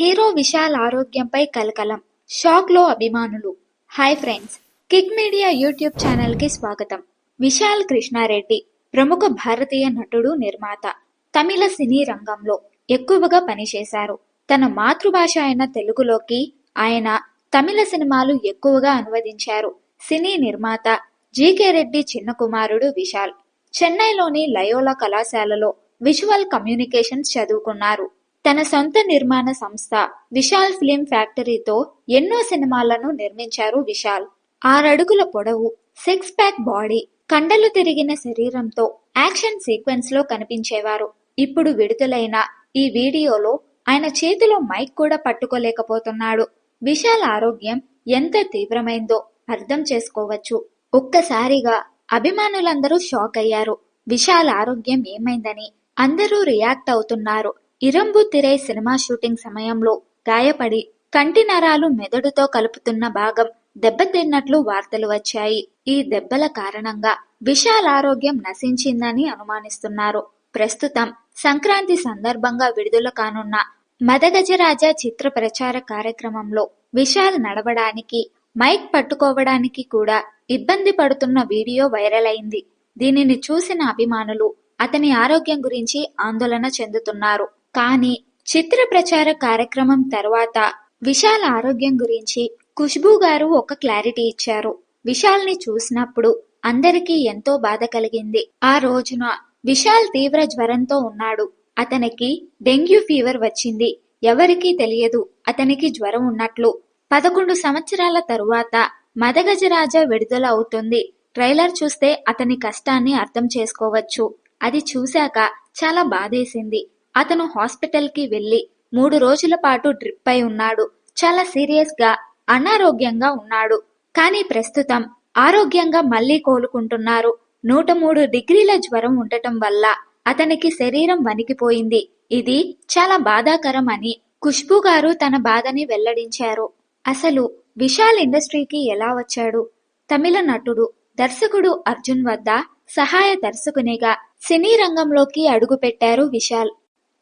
Hero Vishal ఆరోగ్యంపై కలకలం. షాక్లో అభిమానులు. Hi friends. Kick media YouTube ఛానల్కి స్వాగతం. విశాల్ కృష్ణారెడ్డి ప్రముఖ భారతీయ నటుడు నిర్మాత. తమిళ సినీ రంగంలో ఎక్కువగా పనిచేశారు. తన మాతృభాష అయిన తెలుగులోకి ఆయన తమిళ సినిమాలు ఎక్కువగా అనువదించారు. సినీ నిర్మాత జీకే రెడ్డి చిన్న కుమారుడు విశాల్. చెన్నైలోని లయోలా కళాశాలలో విజువల్ కమ్యూనికేషన్స్ చదువుకున్నారు. తన సొంత నిర్మాణ సంస్థ విశాల్ ఫిలిం ఫ్యాక్టరీతో ఎన్నో సినిమాలను నిర్మించారు విశాల్. ఆరడుగుల పొడవు సిక్స్ ప్యాక్ బాడీ కండలు తిరిగిన శరీరంతో యాక్షన్ సీక్వెన్స్లో కనిపించేవారు. ఇప్పుడు విడుదలైన ఈ వీడియోలో ఆయన చేతిలో మైక్ కూడా పట్టుకోలేకపోతున్నాడు. విశాల్ ఆరోగ్యం ఎంత తీవ్రమైందో అర్థం చేసుకోవచ్చు. ఒక్కసారిగా అభిమానులందరూ షాక్ అయ్యారు. విశాల్ ఆరోగ్యం ఏమైందని అందరూ రియాక్ట్ అవుతున్నారు. ఇరంబు తిరై సినిమా షూటింగ్ సమయంలో గాయపడి కంటి నరాలు మెదడుతో కలుపుతున్న భాగం దెబ్బతిన్నట్లు వార్తలు వచ్చాయి. ఈ దెబ్బల కారణంగా విశాల్ ఆరోగ్యం నశించిందని అనుమానిస్తున్నారు. ప్రస్తుతం సంక్రాంతి సందర్భంగా విడుదల కానున్న మదగజరాజ చిత్ర ప్రచార కార్యక్రమంలో విశాల్ నడవడానికి మైక్ పట్టుకోవడానికి కూడా ఇబ్బంది పడుతున్న వీడియో వైరల్ అయింది. దీనిని చూసిన అభిమానులు అతని ఆరోగ్యం గురించి ఆందోళన చెందుతున్నారు. కానీ చిత్ర ప్రచార కార్యక్రమం తర్వాత విశాల్ ఆరోగ్యం గురించి ఖుష్బూ గారు ఒక క్లారిటీ ఇచ్చారు. విశాల్ని చూసినప్పుడు అందరికీ ఎంతో బాధ కలిగింది. ఆ రోజున విశాల్ తీవ్ర జ్వరంతో ఉన్నాడు. అతనికి డెంగ్యూ ఫీవర్ వచ్చింది. ఎవరికీ తెలియదు. అతనికి జ్వరం ఉన్నట్లు. పదకొండు సంవత్సరాల తరువాత మదగజరాజ విడుదల అవుతుంది. ట్రైలర్ చూస్తే అతని కష్టాన్ని అర్థం చేసుకోవచ్చు. అది చూశాక చాలా బాధేసింది. అతను హాస్పిటల్కి వెళ్ళి మూడు రోజుల పాటు డ్రిప్ అయి ఉన్నాడు. చాలా సీరియస్గా అనారోగ్యంగా ఉన్నాడు. కానీ ప్రస్తుతం ఆరోగ్యంగా మళ్ళీ కోలుకుంటున్నారు. నూట మూడు డిగ్రీల జ్వరం ఉండటం వల్ల అతనికి శరీరం వణికిపోయింది. ఇది చాలా బాధాకరం అని ఖుష్బు గారు తన బాధని వెల్లడించారు. అసలు విశాల్ ఇండస్ట్రీకి ఎలా వచ్చాడు? తమిళ నటుడు దర్శకుడు అర్జున్ వద్ద సహాయ దర్శకునిగా సినీ రంగంలోకి అడుగుపెట్టారు విశాల్.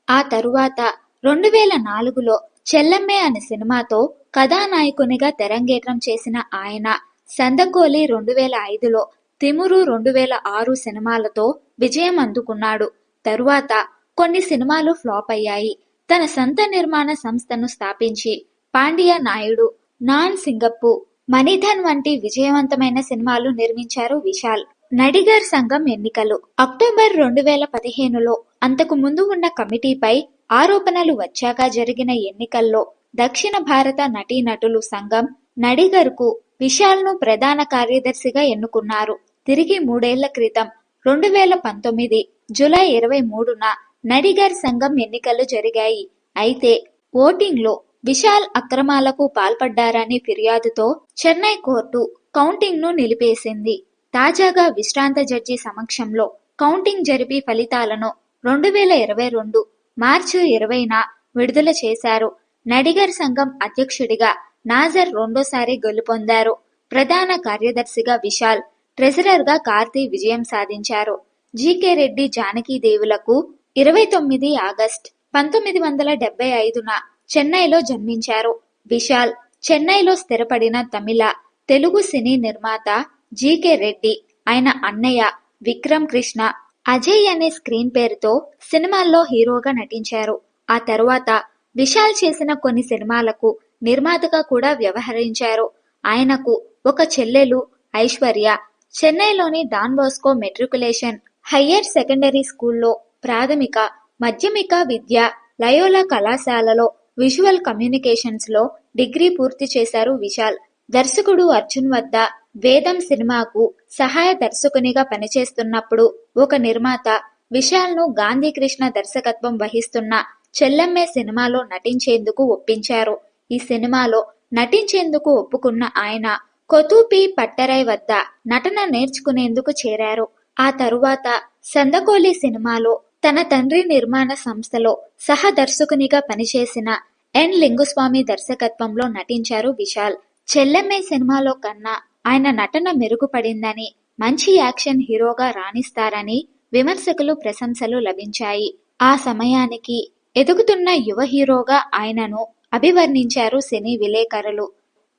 ఆ తరువాత రెండు వేల నాలుగులో చెల్లమ్మే అనే సినిమాతో కథానాయకునిగా తెరంగేట్రం చేసిన ఆయన సందకోలి రెండు వేల ఐదులో తిమురు రెండు వేల ఆరు సినిమాలతో విజయం అందుకున్నాడు. తరువాత కొన్ని సినిమాలు ఫ్లాప్ అయ్యాయి. తన సొంత నిర్మాణ సంస్థను స్థాపించి పాండ్య నాయుడు నాన్ సింగప్పు మణిధన్ వంటి విజయవంతమైన సినిమాలు నిర్మించారు విశాల్. నడిగర్ సంఘం ఎన్నికలు. అక్టోబర్ రెండు వేల పదిహేనులో అంతకు ముందు ఉన్న కమిటీపై ఆరోపణలు వచ్చాక జరిగిన ఎన్నికల్లో దక్షిణ భారత నటీనటులు సంఘం నడిగర్కు విశాల్ను ప్రధాన కార్యదర్శిగా ఎన్నుకున్నారు. తిరిగి మూడేళ్ళ క్రితం రెండు వేల పంతొమ్మిది జులై ఇరవై మూడున నడిగర్ సంఘం ఎన్నికలు జరిగాయి. అయితే ఓటింగ్లో విశాల్ అక్రమాలకు పాల్పడ్డారని ఫిర్యాదుతో చెన్నై కోర్టు కౌంటింగ్ను నిలిపేసింది. తాజాగా విశ్రాంత జడ్జి సమక్షంలో కౌంటింగ్ జరిపి ఫలితాలను రెండు వేల ఇరవై రెండు మార్చి ఇరవైన విడుదల చేశారు. నడిగర్ సంఘం అధ్యక్షుడిగా నాజర్ రెండోసారి గెలుపొందారు ప్రధాన కార్యదర్శిగా విశాల్ ట్రెజరర్గా కార్తీ విజయం సాధించారు. జీకే రెడ్డి జానకీదేవులకు ఇరవై తొమ్మిది ఆగస్ట్ పంతొమ్మిది వందల డెబ్బై ఐదున చెన్నైలో జన్మించారు. విశాల్ చెన్నైలో స్థిరపడిన తమిళ తెలుగు సినీ నిర్మాత జీకే రెడ్డి ఆయన అన్నయ్య విక్రమ్ కృష్ణ అజయ్ అనే స్క్రీన్ పేరుతో సినిమాల్లో హీరోగా నటించారు. ఆ తరువాత విశాల్ చేసిన కొన్ని సినిమాలకు నిర్మాతగా కూడా వ్యవహరించారు. ఆయనకు ఒక చెల్లెలు ఐశ్వర్య చెన్నైలోని Don Bosco matriculation higher secondary స్కూల్లో ప్రాథమిక మాధ్యమిక విద్య లయోలా కళాశాలలో విజువల్ కమ్యూనికేషన్స్లో డిగ్రీ పూర్తి చేశారు విశాల్. దర్శకుడు అర్జున్ వద్ద వేదం సినిమాకు సహాయ దర్శకునిగా పనిచేస్తున్నప్పుడు ఒక నిర్మాత విశాల్ను గాంధీ కృష్ణ దర్శకత్వం వహిస్తున్న చెల్లమ్మే సినిమాలో నటించేందుకు ఒప్పించారు. ఈ సినిమాలో నటించేందుకు ఒప్పుకున్న ఆయన కొతూపి పట్టరై వద్ద నటన నేర్చుకునేందుకు చేరారు. ఆ తరువాత సందకోలి సినిమాలో తన తండ్రి నిర్మాణ సంస్థలో సహ దర్శకునిగా పనిచేసిన ఎన్ లింగుస్వామి దర్శకత్వంలో నటించారు విశాల్. చెల్లెమ్మే సినిమాలో కన్నా ఆయన నటన మెరుగుపడిందని మంచి యాక్షన్ హీరోగా రాణిస్తారని విమర్శకులు ప్రశంసలు లభించాయి. ఆ సమయానికి ఎదుగుతున్న యువ హీరోగా ఆయనను అభివర్ణించారు సినీ విలేకరులు.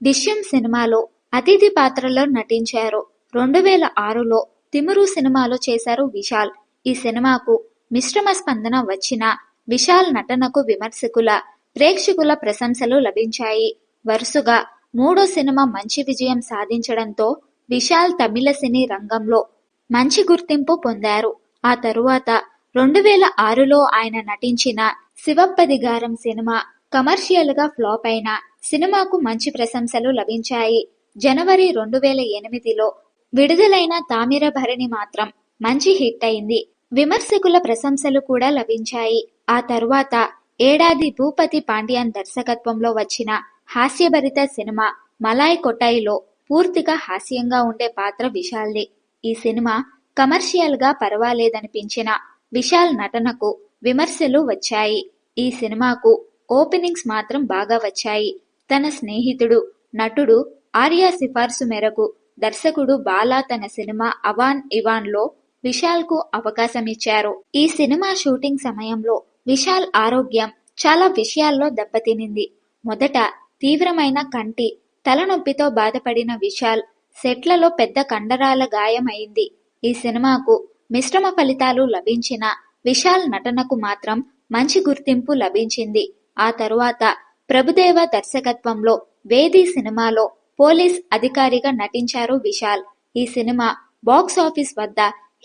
దిశ్యం సినిమాలో అతిథి పాత్రలో నటించారు. రెండు వేల ఆరులో తిమురు సినిమాలో చేశారు విశాల్. ఈ సినిమాకు మిశ్రమ స్పందన వచ్చిన విశాల్ నటనకు విమర్శకుల ప్రేక్షకుల ప్రశంసలు లభించాయి. వరుసగా మూడో సినిమా మంచి విజయం సాధించడంతో విశాల్ తమిళ సినీ రంగంలో మంచి గుర్తింపు పొందారు. ఆ తరువాత రెండు వేల ఆరులో ఆయన నటించిన శివప్పదిగారం సినిమా కమర్షియల్గా ఫ్లాప్ అయిన సినిమాకు మంచి ప్రశంసలు లభించాయి. జనవరి రెండు వేల ఎనిమిదిలో విడుదలైన తామిరభరణి మాత్రం మంచి హిట్ అయింది. విమర్శకుల ప్రశంసలు కూడా లభించాయి. ఆ తరువాత ఏడాది భూపతి పాండ్యాన్ దర్శకత్వంలో వచ్చిన హాస్యభరిత సినిమా మలాయ్ కొటాయిలో పూర్తిగా హాస్యంగా ఉండే పాత్ర విశాల్దే. ఈ సినిమా కమర్షియల్గా పర్వాలేదనిపించిన విశాల్ నటనకు విమర్శలు వచ్చాయి. ఈ సినిమాకు ఓపెనింగ్స్ మాత్రం బాగా వచ్చాయి. తన స్నేహితుడు నటుడు ఆర్య సిఫార్సు మేరకు దర్శకుడు బాలా తన సినిమా అవాన్ ఇవాన్లో విశాల్కు అవకాశమిచ్చారు. ఈ సినిమా షూటింగ్ సమయంలో విశాల్ ఆరోగ్యం చాలా విషయాల్లో దెబ్బతినింది. మొదట తీవ్రమైన కంటి తలనొప్పితో బాధపడిన విశాల్ సెట్లలో పెద్ద కండరాల గాయమైంది. ఈ సినిమాకు మిశ్రమ ఫలితాలు లభించిన విశాల్ నటనకు మాత్రం మంచి గుర్తింపు లభించింది. ఆ తరువాత ప్రభుదేవ దర్శకత్వంలో వేది సినిమాలో పోలీస్ అధికారిగా నటించారు విశాల్. ఈ సినిమా బాక్స్ ఆఫీస్ వద్ద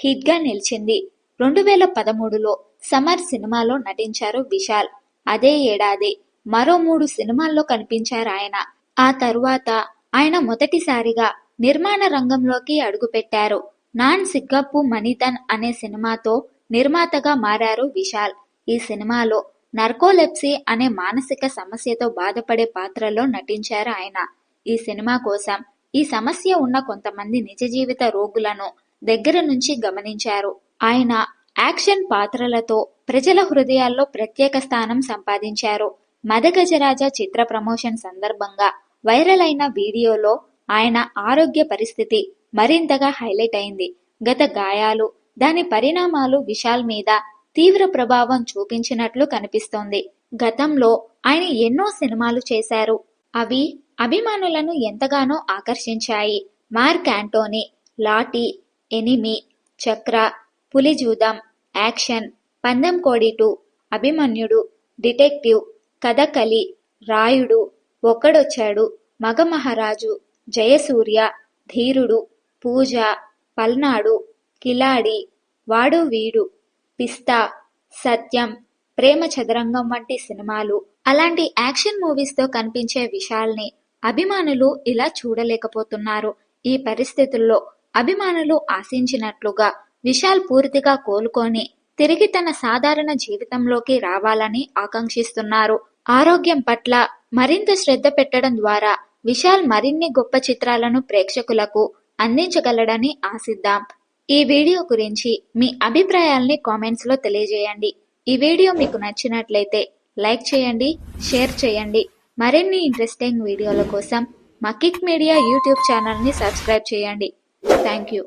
హిట్గా నిలిచింది. రెండు వేల పదమూడులో సమర్ సినిమాలో నటించారు విశాల్. అదే ఏడాది మరో మూడు సినిమాల్లో కనిపించారు ఆయన. ఆ తరువాత ఆయన మొదటిసారిగా నిర్మాణ రంగంలోకి అడుగుపెట్టారు. నాన్ సిగ్గప్పు మణితన్ అనే సినిమాతో నిర్మాతగా మారారు విశాల్. ఈ సినిమాలో నర్కోలెప్సీ అనే మానసిక సమస్యతో బాధపడే పాత్రలో నటించారు ఆయన. ఈ సినిమా కోసం ఈ సమస్య ఉన్న కొంతమంది నిజ జీవిత రోగులను దగ్గర నుంచి గమనించారు. ఆయన యాక్షన్ పాత్రలతో ప్రజల హృదయాల్లో ప్రత్యేక స్థానం సంపాదించారు. మదగజరాజ చిత్ర ప్రమోషన్ సందర్భంగా వైరల్ అయిన వీడియోలో ఆయన ఆరోగ్య పరిస్థితి మరింతగా హైలైట్ అయింది. గత గాయాలు దాని పరిణామాలు విశాల్ మీద తీవ్ర ప్రభావం చూపించినట్లు కనిపిస్తోంది. గతంలో ఆయన ఎన్నో సినిమాలు చేశారు. అవి అభిమానులను ఎంతగానో ఆకర్షించాయి. Mark Antony లాటి enemy Chakra Pulijoodam action Pandem Kodi two Abhimanyudu detective Kathakali Rayudu Okkadochadu Magamaharaju Jayasurya Dheerudu Pooja Palnadu కిలాడి వాడు వీడు పిస్తా సత్యం ప్రేమ చదరంగం వంటి సినిమాలు. అలాంటి యాక్షన్ మూవీస్తో కనిపించే విషయాల్ని అభిమానులు ఇలా చూడలేకపోతున్నారు. ఈ పరిస్థితుల్లో అభిమానులు ఆశించినట్లుగా విశాల్ పూర్తిగా కోలుకొని తిరిగి తన సాధారణ జీవితంలోకి రావాలని ఆకాంక్షిస్తున్నారు. ఆరోగ్యం పట్ల మరింత శ్రద్ధ పెట్టడం ద్వారా విశాల్ మరిన్ని గొప్ప చిత్రాలను ప్రేక్షకులకు అందించగలడని ఆశిద్దాం. ఈ వీడియో గురించి మీ అభిప్రాయాల్ని కామెంట్స్లో తెలియజేయండి. ఈ వీడియో మీకు నచ్చినట్లయితే లైక్ చేయండి షేర్ చేయండి. మరిన్ని ఇంట్రెస్టింగ్ వీడియోల కోసం మా కిక్ మీడియా యూట్యూబ్ ఛానల్ని సబ్స్క్రైబ్ చేయండి. Thank you.